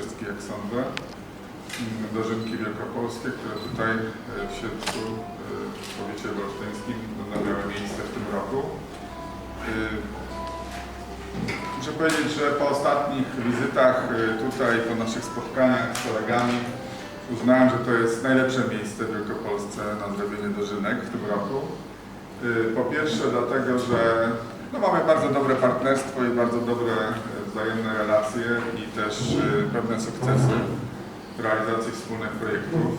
wszystkie, jak sądzę. Dożynki wielkopolskie, które tutaj e, w Siedlcu, e, w powiecie wolsztyńskim będą miały miejsce w tym roku. E, Muszę powiedzieć, że po ostatnich wizytach tutaj, po naszych spotkaniach z kolegami, uznałem, że to jest najlepsze miejsce w Wielkopolsce na zrobienie dożynek w tym roku. Po pierwsze dlatego, że no mamy bardzo dobre partnerstwo i bardzo dobre wzajemne relacje i też y, pewne sukcesy w realizacji wspólnych projektów.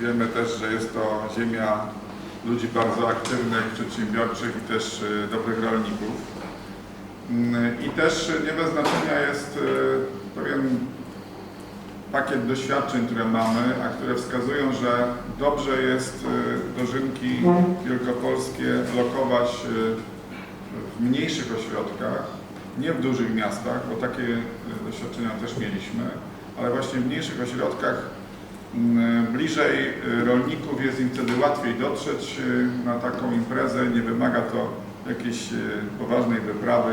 Y, Wiemy też, że jest to ziemia ludzi bardzo aktywnych, przedsiębiorczych i też y, dobrych rolników. Mm, I też nie bez znaczenia jest pewien pakiet doświadczeń, które mamy, a które wskazują, że dobrze jest dożynki wielkopolskie lokować w mniejszych ośrodkach, nie w dużych miastach, bo takie y, doświadczenia też mieliśmy, ale właśnie w mniejszych ośrodkach bliżej y, rolników jest im wtedy łatwiej dotrzeć y, na taką imprezę, nie wymaga to jakiejś poważnej wyprawy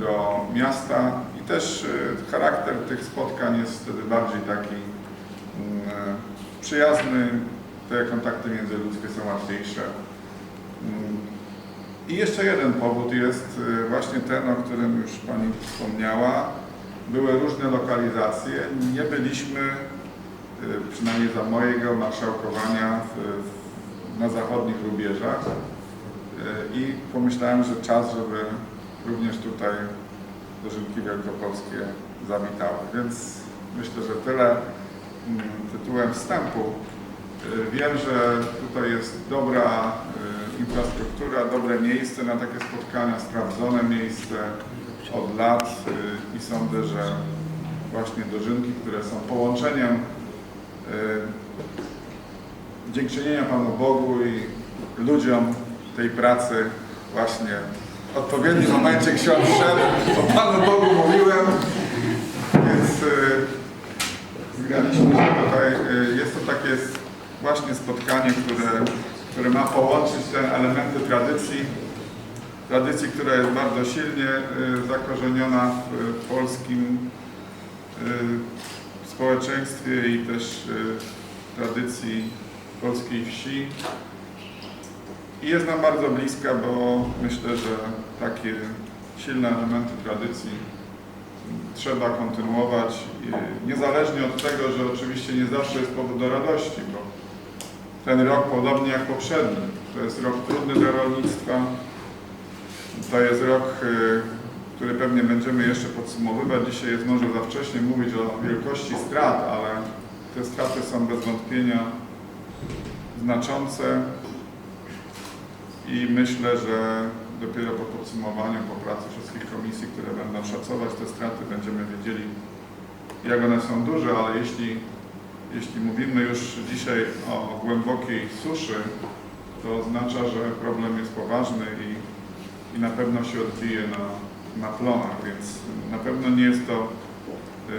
do miasta. I też charakter tych spotkań jest wtedy bardziej taki przyjazny, te kontakty międzyludzkie są łatwiejsze. I jeszcze jeden powód jest y, właśnie ten, o którym już Pani wspomniała. Były różne lokalizacje. Nie byliśmy, y, przynajmniej za mojego marszałkowania, w, na zachodnich rubieżach. Y, I pomyślałem, że czas, żeby również tutaj dożynki wielkopolskie zawitały. Więc myślę, że tyle mm, tytułem wstępu. Wiem, że tutaj jest dobra infrastruktura, dobre miejsce na takie spotkania, sprawdzone miejsce od lat y, i sądzę, że właśnie dożynki, które są połączeniem y, dziękczynienia Panu Bogu i ludziom tej pracy właśnie w odpowiednim momencie ksiądz szedł, o Panu Bogu mówiłem, więc y, zgraliśmy się tutaj. Jest to takie właśnie spotkanie, które, które ma połączyć te elementy tradycji, tradycji, która jest bardzo silnie y, zakorzeniona w, polskim y, społeczeństwie i też y, tradycji polskiej wsi. I jest nam bardzo bliska, bo myślę, że takie silne elementy tradycji trzeba kontynuować, niezależnie od tego, że oczywiście nie zawsze jest powód do radości, bo ten rok, podobnie jak poprzedni, to jest rok trudny dla rolnictwa, to jest rok, y, który pewnie będziemy jeszcze podsumowywać. Dzisiaj jest może za wcześnie mówić o wielkości strat, ale te straty są bez wątpienia znaczące i myślę, że dopiero po podsumowaniu, po pracy wszystkich komisji, które będą szacować te straty, będziemy wiedzieli, jak one są duże, ale jeśli, jeśli mówimy już dzisiaj o głębokiej suszy, to oznacza, że problem jest poważny i, i na pewno się odbije na, na plonach, więc na pewno nie jest to yy,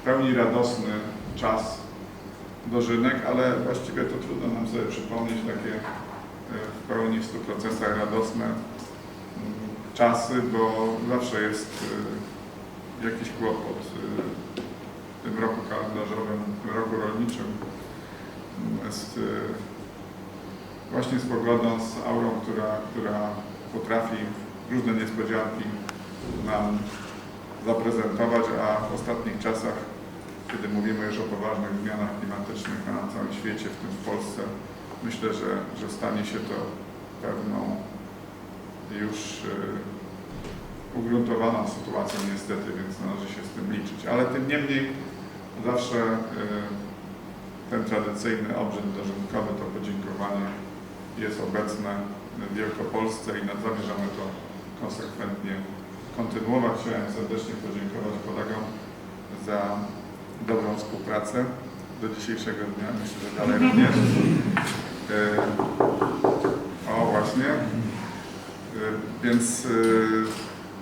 w pełni radosny czas dożynek, ale właściwie to trudno nam sobie przypomnieć takie e, w pełni w 100% radosne mm, czasy, bo zawsze jest e, jakiś kłopot e, w tym roku kalendarzowym, w tym roku rolniczym. Mm, Z, e, właśnie z pogodą, z aurą, która, która potrafi różne niespodzianki nam zaprezentować, a w ostatnich czasach kiedy mówimy już o poważnych zmianach klimatycznych na całym świecie, w tym w Polsce, myślę, że, że stanie się to pewną już y, ugruntowaną sytuacją niestety, więc należy się z tym liczyć. Ale tym niemniej zawsze y, ten tradycyjny obrzęd dożynkowy, to podziękowanie jest obecne w Wielkopolsce i zamierzamy to konsekwentnie kontynuować. Chciałem serdecznie podziękować kolegom za dobrą współpracę do dzisiejszego dnia. Myślę, że dalej również. E, O, właśnie. E, Więc e,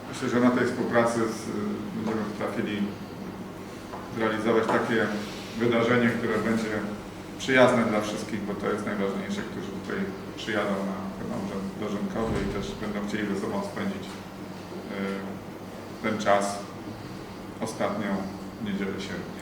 myślę, że na tej współpracy będziemy potrafili zrealizować takie wydarzenie, które będzie przyjazne dla wszystkich, bo to jest najważniejsze, którzy tutaj przyjadą na ten obrzęd dożynkowy i też będą chcieli ze sobą spędzić e, ten czas ostatnią niedzielę sierpnia.